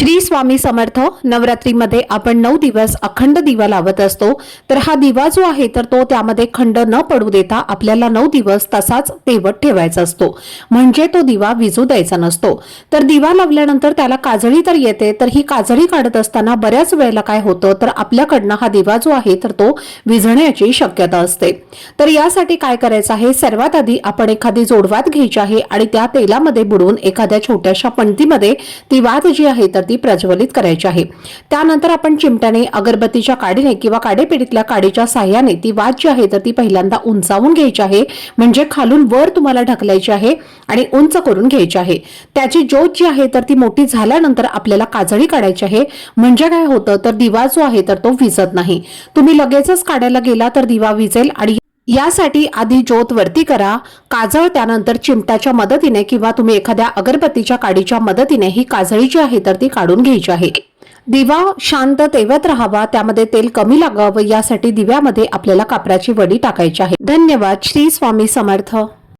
श्री स्वामी समर्थ नवरात्रीमध्ये आपण नऊ दिवस अखंड दिवा लावत असतो. तर हा दिवा जो आहे तर तो त्यामध्ये खंड न पडू देता आपल्याला नऊ दिवस तसाच तेवत ठेवायचा असतो. म्हणजे तो दिवा विजू द्यायचा नसतो. तर दिवा लावल्यानंतर त्याला काजळी तर येते तर ही काजळी काढत असताना बऱ्याच वेळेला काय होतं तर आपल्याकडनं हा दिवा जो आहे तर तो विझण्याची शक्यता असते. तर यासाठी काय करायचं आहे सर्वात आधी आपण एखादी जोडवात घ्यायची आहे आणि त्या तेलामध्ये बुडवून एखाद्या छोट्याशा पणतीमध्ये ती वात जी आहे तर ती प्रज्वलित करायची आहे. त्यानंतर आपण चिमट्याने अगरबत्तीच्या काडीने किंवा काडेपेटीतल्या काडीच्या साह्याने ती वाद जी आहे तर ती पहिल्यांदा उंचावून घ्यायची आहे. म्हणजे खालून वर तुम्हाला ढकलायची आहे आणि उंच करून घ्यायची आहे. त्याची ज्योत जी आहे तर ती मोठी झाल्यानंतर आपल्याला काजळी काढायची आहे. म्हणजे काय होतं तर दिवा जो आहे तर तो विजत नाही. तुम्ही लगेचच काढायला गेला तर दिवा विजेल आणि यासाठी आधी ज्योत वरती करा काजळ त्यानंतर चिमट्याच्या मदतीने किंवा तुम्ही एखाद्या अगरबत्तीच्या काडीच्या मदतीने ही काजळी जी आहे तर ती काढून घ्यायची आहे. दिवा शांत तेवत राहावा त्यामध्ये तेल कमी लागावं यासाठी दिव्यामध्ये आपल्याला कापराची वडी टाकायची आहे. धन्यवाद. श्री स्वामी समर्थ.